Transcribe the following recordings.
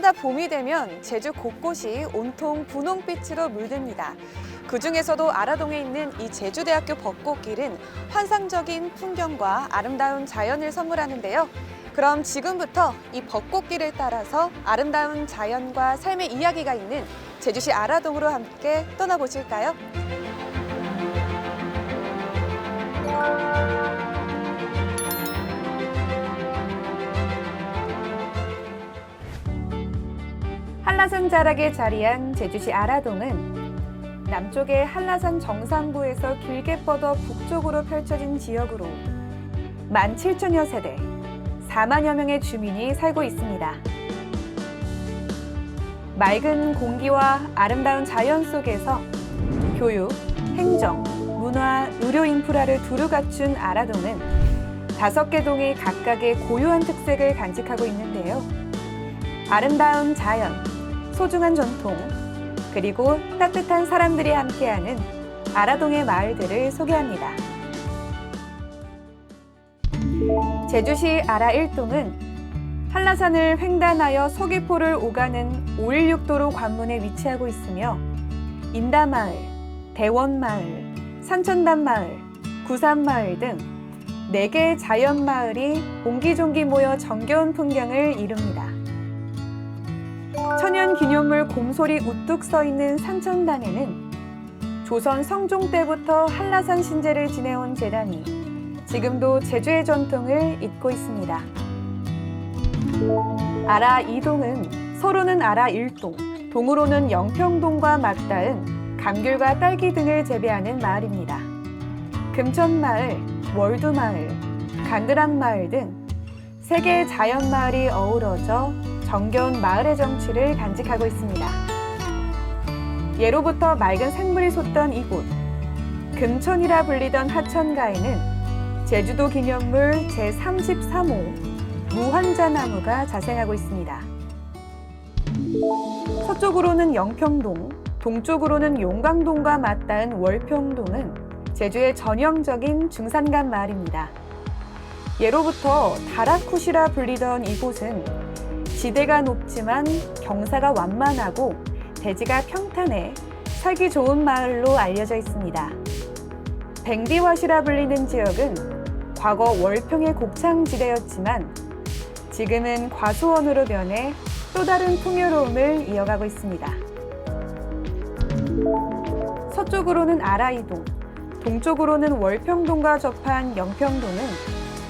해마다 봄이 되면 제주 곳곳이 온통 분홍빛으로 물듭니다. 그 중에서도 아라동에 있는 이 제주대학교 벚꽃길은 환상적인 풍경과 아름다운 자연을 선물하는데요. 그럼 지금부터 이 벚꽃길을 따라서 아름다운 자연과 삶의 이야기가 있는 제주시 아라동으로 함께 떠나보실까요? 한라산 자락에 자리한 제주시 아라동은 남쪽의 한라산 정상부에서 길게 뻗어 북쪽으로 펼쳐진 지역으로 17,000여 세대, 4만여 명의 주민이 살고 있습니다. 맑은 공기와 아름다운 자연 속에서 교육, 행정, 문화, 의료 인프라를 두루 갖춘 아라동은 다섯 개 동이 각각의 고유한 특색을 간직하고 있는데요. 아름다운 자연, 소중한 전통, 그리고 따뜻한 사람들이 함께하는 아라동의 마을들을 소개합니다. 제주시 아라 1동은 한라산을 횡단하여 서귀포를 오가는 516도로 관문에 위치하고 있으며 인다마을, 대원마을, 산천단마을, 구산마을 등 4개의 자연마을이 옹기종기 모여 정겨운 풍경을 이룹니다. 천연 기념물 곰솔이 우뚝 서 있는 산천단에는 조선 성종 때부터 한라산 신제를 지내온 재단이 지금도 제주의 전통을 잇고 있습니다. 아라 2동은 서로는 아라 1동, 동으로는 영평동과 맞닿은 감귤과 딸기 등을 재배하는 마을입니다. 금천마을, 월두마을, 간드랑마을 등세 개의 자연마을이 어우러져 정겨운 마을의 정취를 간직하고 있습니다. 예로부터 맑은 생물이 솟던 이곳, 금천이라 불리던 하천가에는 제주도 기념물 제33호 무환자나무가 자생하고 있습니다. 서쪽으로는 영평동, 동쪽으로는 용강동과 맞닿은 월평동은 제주의 전형적인 중산간 마을입니다. 예로부터 다라쿠시라 불리던 이곳은 지대가 높지만 경사가 완만하고 대지가 평탄해 살기 좋은 마을로 알려져 있습니다. 뱅디와시라 불리는 지역은 과거 월평의 곡창지대였지만 지금은 과수원으로 변해 또 다른 풍요로움을 이어가고 있습니다. 서쪽으로는 아라이동, 동쪽으로는 월평동과 접한 영평동은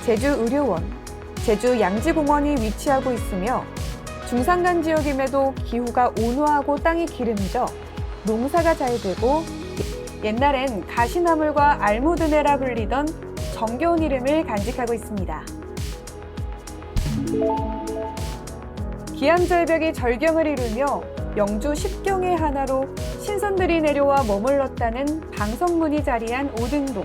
제주 의료원, 제주 양지공원이 위치하고 있으며 중산간 지역임에도 기후가 온화하고 땅이 기름져 농사가 잘 되고 옛날엔 가시나물과 알무드네라 불리던 정겨운 이름을 간직하고 있습니다. 기암절벽이 절경을 이루며 영주 십경의 하나로 신선들이 내려와 머물렀다는 방성문이 자리한 오등동.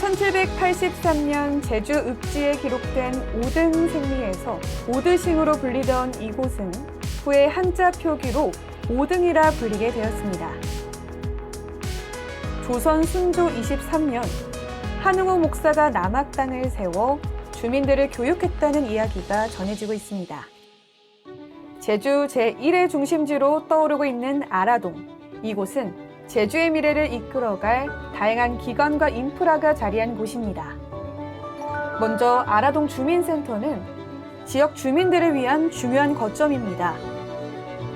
1783년 제주 읍지에 기록된 오등 생리에서 오드싱으로 불리던 이곳은 후에 한자 표기로 오등이라 불리게 되었습니다. 조선 순조 23년 한웅호 목사가 남악당을 세워 주민들을 교육했다는 이야기가 전해지고 있습니다. 제주 제1의 중심지로 떠오르고 있는 아라동. 이곳은 제주의 미래를 이끌어갈 다양한 기관과 인프라가 자리한 곳입니다. 먼저 아라동 주민센터는 지역 주민들을 위한 중요한 거점입니다.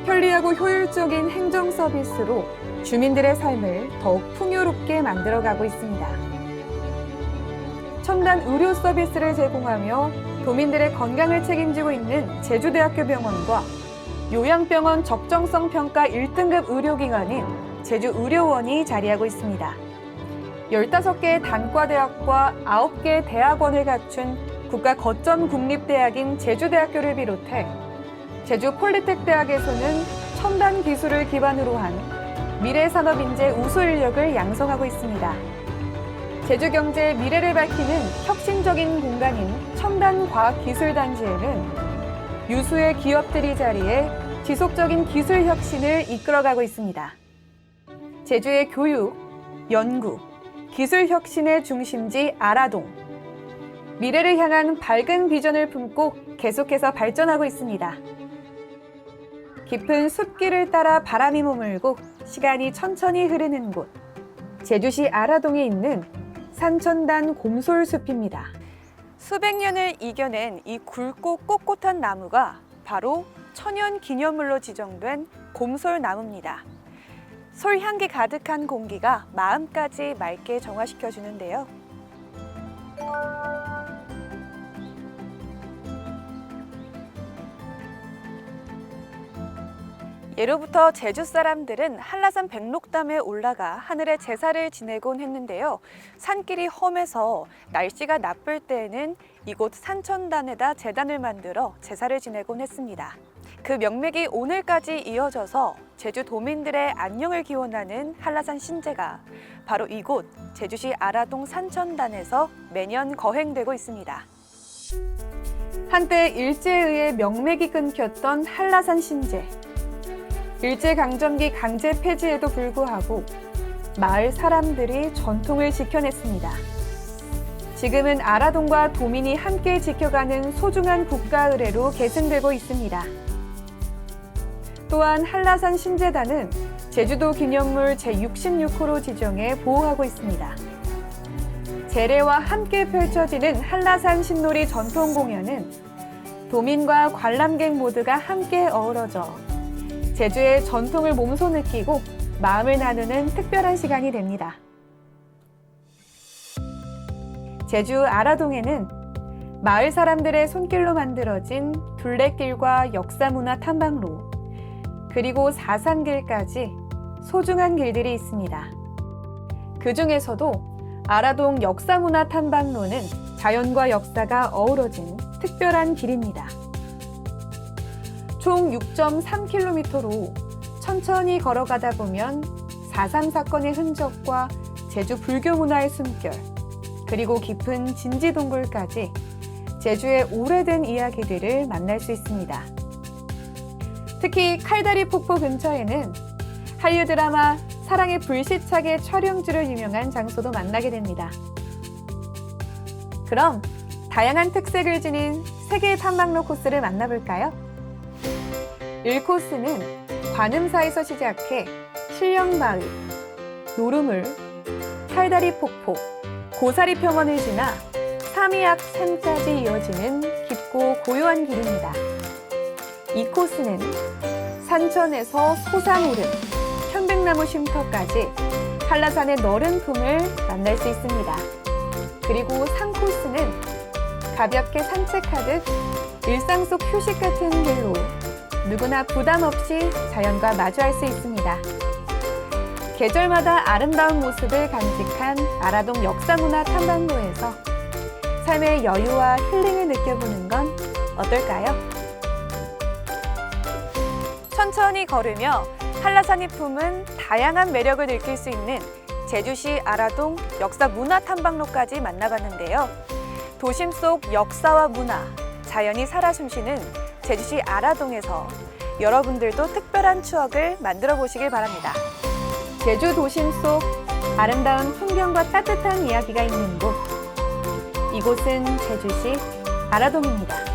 편리하고 효율적인 행정 서비스로 주민들의 삶을 더욱 풍요롭게 만들어가고 있습니다. 첨단 의료 서비스를 제공하며 도민들의 건강을 책임지고 있는 제주대학교 병원과 요양병원 적정성 평가 1등급 의료기관인 제주 의료원이 자리하고 있습니다. 15개의 단과대학과 9개의 대학원을 갖춘 국가 거점 국립대학인 제주대학교를 비롯해 제주 폴리텍 대학에서는 첨단 기술을 기반으로 한 미래 산업 인재 우수 인력을 양성하고 있습니다. 제주 경제의 미래를 밝히는 혁신적인 공간인 첨단 과학 기술 단지에는 유수의 기업들이 자리해 지속적인 기술 혁신을 이끌어가고 있습니다. 제주의 교육, 연구, 기술 혁신의 중심지 아라동. 미래를 향한 밝은 비전을 품고 계속해서 발전하고 있습니다. 깊은 숲길을 따라 바람이 머물고 시간이 천천히 흐르는 곳. 제주시 아라동에 있는 산천단 곰솔숲입니다. 수백 년을 이겨낸 이 굵고 꼿꼿한 나무가 바로 천연 기념물로 지정된 곰솔 나무입니다. 솔향기 가득한 공기가 마음까지 맑게 정화시켜 주는데요. 예로부터 제주 사람들은 한라산 백록담에 올라가 하늘에 제사를 지내곤 했는데요. 산길이 험해서 날씨가 나쁠 때에는 이곳 산천단에다 제단을 만들어 제사를 지내곤 했습니다. 그 명맥이 오늘까지 이어져서 제주 도민들의 안녕을 기원하는 한라산 신제가 바로 이곳 제주시 아라동 산천단에서 매년 거행되고 있습니다. 한때 일제에 의해 명맥이 끊겼던 한라산 신제. 일제 강점기 강제 폐지에도 불구하고 마을 사람들이 전통을 지켜냈습니다. 지금은 아라동과 도민이 함께 지켜가는 소중한 국가 의례로 계승되고 있습니다. 또한 한라산 신재단은 제주도 기념물 제66호로 지정해 보호하고 있습니다. 재래와 함께 펼쳐지는 한라산 신놀이 전통 공연은 도민과 관람객 모두가 함께 어우러져 제주의 전통을 몸소 느끼고 마음을 나누는 특별한 시간이 됩니다. 제주 아라동에는 마을 사람들의 손길로 만들어진 둘레길과 역사문화 탐방로, 그리고 사산길까지 소중한 길들이 있습니다. 그 중에서도 아라동 역사문화 탐방로는 자연과 역사가 어우러진 특별한 길입니다. 총 6.3km로 천천히 걸어가다 보면 4.3 사건의 흔적과 제주 불교 문화의 숨결, 그리고 깊은 진지 동굴까지 제주의 오래된 이야기들을 만날 수 있습니다. 특히 칼다리 폭포 근처에는 한류 드라마 사랑의 불시착의 촬영지로 유명한 장소도 만나게 됩니다. 그럼 다양한 특색을 지닌 세계 탐방로 코스를 만나볼까요? 1코스는 관음사에서 시작해 실령마을, 노루물, 칼다리 폭포, 고사리 평원을 지나 삼이악 산까지 이어지는 깊고 고요한 길입니다. 이 코스는 산천에서 소산오름, 편백나무 쉼터까지 한라산의 너른 품을 만날 수 있습니다. 그리고 3코스는 가볍게 산책하듯 일상 속 휴식 같은 길로 누구나 부담 없이 자연과 마주할 수 있습니다. 계절마다 아름다운 모습을 간직한 아라동 역사문화 탐방로에서 삶의 여유와 힐링을 느껴보는 건 어떨까요? 천천히 걸으며 한라산이 품은 다양한 매력을 느낄 수 있는 제주시 아라동 역사 문화 탐방로까지 만나봤는데요. 도심 속 역사와 문화, 자연이 살아 숨쉬는 제주시 아라동에서 여러분들도 특별한 추억을 만들어 보시길 바랍니다. 제주 도심 속 아름다운 풍경과 따뜻한 이야기가 있는 곳. 이곳은 제주시 아라동입니다.